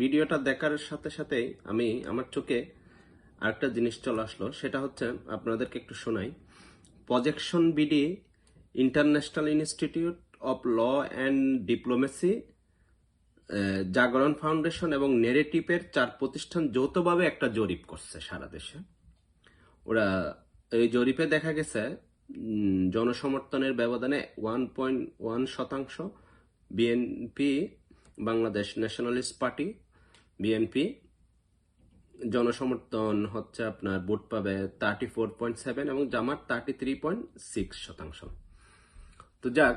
ভিডিওটা দেখার সাথে সাথেই আমি আমার চোখে আরেকটা জিনিস চলে আসলো, সেটা হচ্ছে আপনাদেরকে একটু শোনাই। Projection BD international institute of law and diplomacy Jagoron foundation এবং নেরেটিভের চার প্রতিষ্ঠান যৌথভাবে একটা জরিপ করছে সারা দেশে। ওরা এই জরিপে দেখা গেছে জনসমর্থনের ব্যবধানে ওয়ান পয়েন্ট ওয়ান শতাংশ BNP Bangladesh Nationalist Party BNP জনসমর্থন হচ্ছে আপনার, ভোট পাবে থার্টি ফোর পয়েন্ট সেভেন এবং Jamaat thirty three point six শতাংশ। তো যাক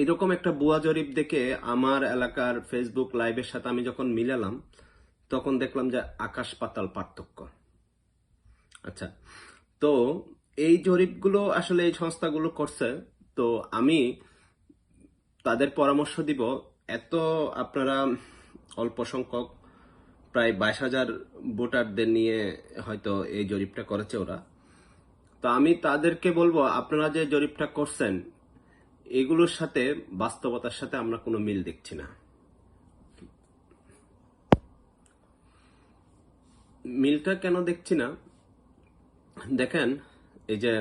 এইরকম একটা বুয়া জরিপ দেখে আমার এলাকার ফেসবুক লাইভের সাথে আমি যখন মিলালাম, তখন দেখলাম যে আকাশ পাতাল পার্থক্য। আচ্ছা তো এই জরিপগুলো আসলে এই সংস্থাগুলো করছে, তো আমি তাদের পরামর্শ দিব এত আপনারা অল্প সংখ্যক, প্রায় বাইশ হাজার ভোটারদের নিয়ে হয়তো এই জরিপটা করেছে ওরা। তো আমি তাদেরকে বলব, আপনারা যে জরিপটা করছেন, এগুলোর সাথে বাস্তবতার সাথে আমরা কোনো মিল দেখছি না। মিলটা কেন দেখছি না? দেখেন, এই যে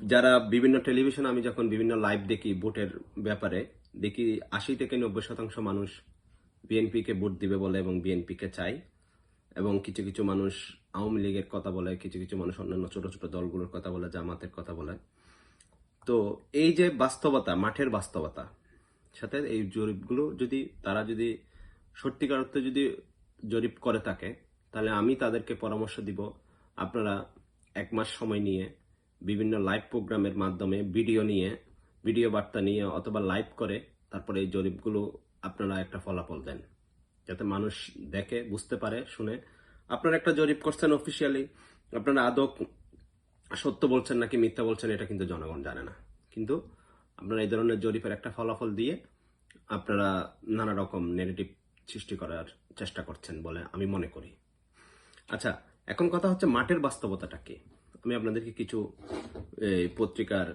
যারা বিভিন্ন টেলিভিশন আমি যখন বিভিন্ন লাইভ দেখি ভোটের ব্যাপারে, দেখি আশি থেকে নব্বই শতাংশ মানুষ বিএনপিকে ভোট দিবে বলে এবং বিএনপিকে চাই এবং কিছু কিছু মানুষ আওয়ামী লীগের কথা বলে, কিছু কিছু মানুষ অন্যান্য ছোট ছোট দলগুলোর কথা বলে, জামাতের কথা বলে। তো এই যে বাস্তবতা, মাঠের বাস্তবতা, সাথে এই জরিপগুলো যদি তারা যদি সত্যিকার অর্থে যদি জরিপ করে থাকে, তাহলে আমি তাদেরকে পরামর্শ দিব, আপনারা এক মাস সময় নিয়ে বিভিন্ন লাইভ প্রোগ্রামের মাধ্যমে ভিডিও নিয়ে ভিডিও বার্তা নিয়ে অথবা লাইভ করে তারপরে এই জরিপগুলো আপনারা একটা ফলাফল দেন। যাতে মানুষ দেখে, বুঝতে পারে, শুনে। আপনারা একটা জরিপ করছেন অফিসিয়ালি আপনারা আদৌ সত্য বলছেন নাকি মিথ্যা বলছেন এটা কিন্তু জনগণ জানে না। কিন্তু আপনারা এই ধরনের জরিপের একটা ফলাফল দিয়ে আপনারা নানা রকম নেগেটিভ সৃষ্টি করার চেষ্টা করছেন বলে আমি মনে করি। আচ্ছা এখন কথা হচ্ছে মাঠের বাস্তবতাটা কি? আমি আপনাদেরকে কিছু পত্রিকার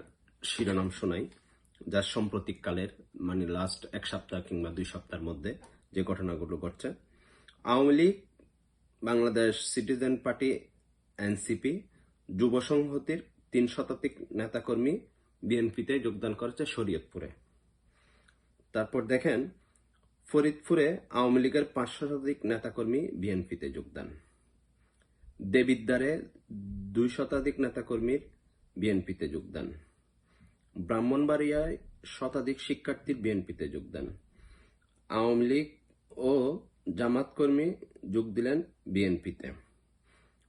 শিরোনাম শোনাই যার সাম্প্রতিককালের মানে লাস্ট এক সপ্তাহ কিংবা দুই সপ্তাহের মধ্যে যে ঘটনাগুলো ঘটছে। Awami League, Bangladesh Citizen Party, NCP, যুব সংহতির তিন শতাধিক নেতাকর্মী বিএনপিতে যোগদান করেছে শরীয়তপুরে। তারপর দেখেন, ফরিদপুরে আওয়ামী লীগের পাঁচ শতাধিক নেতাকর্মী বিএনপিতে যোগদান। দেবিদ্বারে দুই শতাধিক নেতাকর্মীর বিএনপিতে যোগদান। ব্রাহ্মণবাড়িয়ায় শতাধিক শিক্ষার্থীর বিএনপিতে যোগদান। আওয়ামী লীগ ও জামাত কর্মী যোগ দিলেন বিএনপিতে।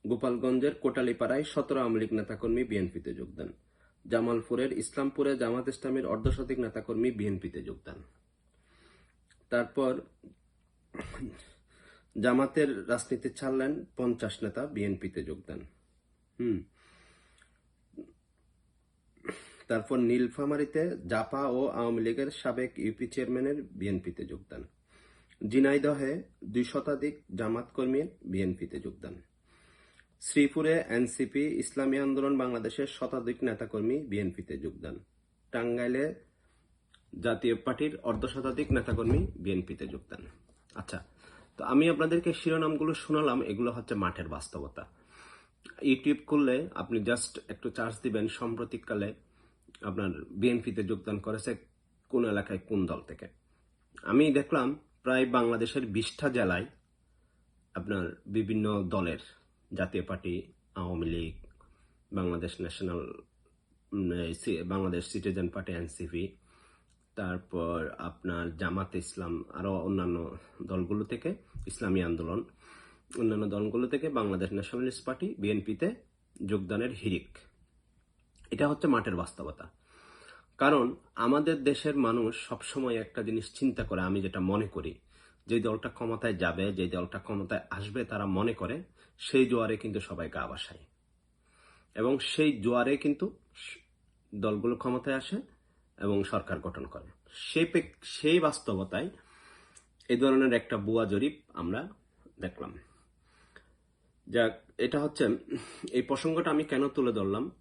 গোপালগঞ্জের কোটালীপাড়ায় সতেরো আওয়ামী লীগ নেতাকর্মী বিএনপিতে যোগদান। জামালপুরের ইসলামপুরে জামাত ইসলামের অর্ধশতিক নেতাকর্মী বিএনপিতে যোগদান। তারপর জামাতের রাজনীতি ছাড়লেন পঞ্চাশ নেতা বিএনপিতে যোগদান হুম। তারপর নীলফামারীতে জাপা ও আওয়ামী লীগের সাবেক ইউপি চেয়ারম্যানের বিএনপিতে যোগদান জিনাইদহে দুই শতাধিক জামাত কর্মীর বিএনপিতে যোগদান শ্রীপুরে এনসিপি, ইসলামী আন্দোলন, বাংলাদেশের শতাধিক নেতাকর্মী বিএনপিতে যোগদান টাঙ্গাইলে জাতীয় পার্টির অর্ধ শতাধিক নেতাকর্মী বিএনপিতে যোগদান আচ্ছা তো আমি আপনাদেরকে শিরোনামগুলো শোনালাম, এগুলো হচ্ছে মাঠের বাস্তবতা। ইউটিউব করলে আপনি জাস্ট একটু চার্জ দিবেন, সাম্প্রতিককালে আপনার বিএনপিতে যোগদান করেছে কোন এলাকায় কোন দল থেকে। আমি দেখলাম প্রায় বাংলাদেশের বিশটা জেলায় আপনার বিভিন্ন দলের Jatiya Party, Awami League, Bangladesh National Bangladesh Citizen Party NCP তারপর আপনার জামাত ইসলাম, আরও অন্যান্য দলগুলো থেকে, ইসলামী আন্দোলন, অন্যান্য দলগুলো থেকে বাংলাদেশ ন্যাশনালিস্ট পার্টি, বিএনপিতে যোগদানের হিরিক। এটা হচ্ছে মাঠের বাস্তবতা। কারণ আমাদের দেশের মানুষ সবসময় একটা জিনিস চিন্তা করে, আমি যেটা মনে করি, যে দলটা ক্ষমতায় যাবে, যে দলটা ক্ষমতায় আসবে তারা মনে করে, সেই জোয়ারে কিন্তু সবাই গা বাসায়। এবং সেই জোয়ারে কিন্তু দলগুলো ক্ষমতায় আসে এবং সরকার গঠন করে। সেই সেই বাস্তবতায় এই ধরনের একটা বুয়া জরিপ আমরা দেখলাম। যাক, এটা হচ্ছে, এই প্রসঙ্গটা আমি কেন তুলে ধরলাম?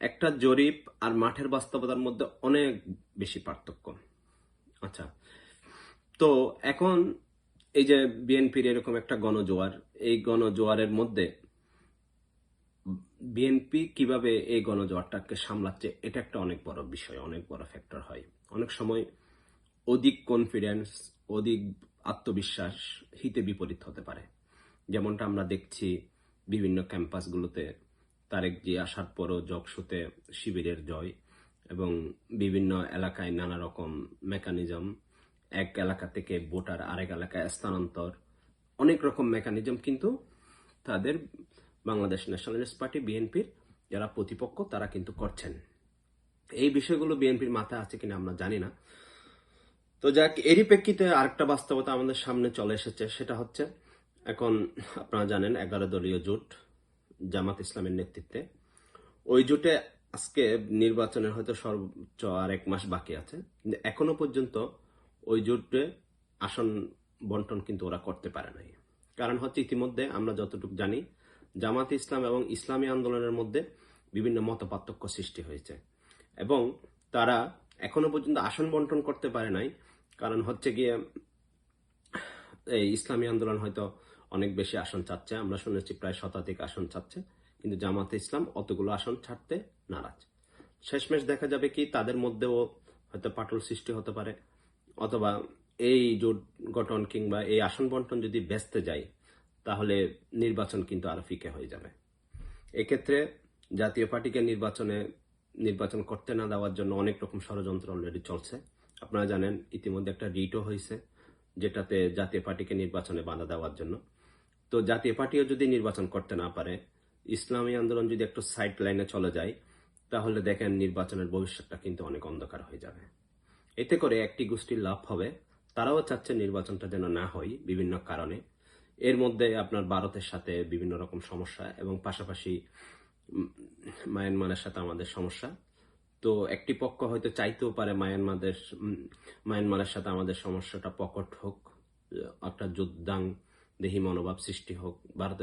একটা জরিপ আর মাঠের বাস্তবতার মধ্যে অনেক বেশি পার্থক্য। আচ্ছা তো এখন এই যে বিএনপির এরকম একটা গণজোয়ার, এই গণজোয়ারের মধ্যে বিএনপি কীভাবে এই গণজোয়ারটাকে সামলাচ্ছে, এটা একটা অনেক বড় বিষয়, অনেক বড় ফ্যাক্টর হয়। অনেক সময় অধিক কনফিডেন্স অধিক আত্মবিশ্বাস হিতে বিপরীত হতে পারে। যেমনটা আমরা দেখছি বিভিন্ন ক্যাম্পাসগুলোতে তারেক জি আসার পরও জকসুতে শিবিরের জয় এবং বিভিন্ন এলাকায় নানা রকম মেকানিজম এক এলাকা থেকে ভোটার আরেক এলাকায় স্থানান্তর, অনেক রকম মেকানিজম কিন্তু তাদের বাংলাদেশ ন্যাশনালিস্ট পার্টি বিএনপির যারা প্রতিপক্ষ তারা কিন্তু করছেন। এই বিষয়গুলো বিএনপির মাথায় আছে কিনা আমরা জানি না। তো যাক, এরই প্রেক্ষিতে আরেকটা বাস্তবতা আমাদের সামনে চলে এসেছে, সেটা হচ্ছে, এখন আপনারা জানেন, এগারো দলীয় জোট, জামাত ইসলামের নেতৃত্বে। ওই জোটে আজকে নির্বাচনের হয়তো সর্বোচ্চ আর এক মাস বাকি আছে। এখনও পর্যন্ত ওই জোটে আসন বন্টন কিন্তু ওরা করতে পারে নাই। কারণ হচ্ছে ইতিমধ্যে আমরা যতটুকু জানি, জামাত ইসলাম এবং ইসলামী আন্দোলনের মধ্যে বিভিন্ন মতপার্থক্য সৃষ্টি হয়েছে। এবং তারা এখনও পর্যন্ত আসন বন্টন করতে পারে নাই, কারণ হচ্ছে গিয়ে, এই ইসলামী আন্দোলন হয়তো অনেক বেশি আসন চাচ্ছে। আমরা শুনেছি প্রায় শতাধিক আসন চাচ্ছে, কিন্তু জামাতে ইসলাম অতগুলো আসন ছাড়তে নারাজ। শেষমেশ দেখা যাবে কি, তাদের মধ্যেও হয়তো পাটল সৃষ্টি হতে পারে, অথবা এই জোট গঠন কিংবা এই আসন বন্টন যদি ব্যস্ত যায়, তাহলে নির্বাচন কিন্তু আরও ফিকে হয়ে যাবে। এক্ষেত্রে জাতীয় পার্টিকে নির্বাচনে নির্বাচন করতে না দেওয়ার জন্য অনেক রকম ষড়যন্ত্র অলরেডি চলছে। আপনারা জানেন, ইতিমধ্যে একটা রিটও হয়েছে, যেটাতে জাতীয় পার্টিকে নির্বাচনে বাধা দেওয়ার জন্য। তো জাতীয় পার্টিও যদি নির্বাচন করতে না পারে, ইসলামী আন্দোলন যদি একটু সাইড লাইনে চলে যায়, তাহলে দেখেন নির্বাচনের ভবিষ্যৎটা কিন্তু অনেক অন্ধকার হয়ে যাবে। এতে করে একটি গোষ্ঠীর লাভ হবে। তারাও চাচ্ছে নির্বাচনটা যেন না হয় বিভিন্ন কারণে। এর মধ্যে আপনার ভারতের সাথে বিভিন্ন রকম সমস্যা এবং পাশাপাশি মায়ানমারের সাথে আমাদের সমস্যা। তো একটি পক্ষ হয়তো চাইতেও পারে মায়ানমারের মায়ানমারের সাথে আমাদের সমস্যাটা প্রকট হোক একটা যোদ্ধাং দেহি মনোভাব সৃষ্টি হোক, ভারতের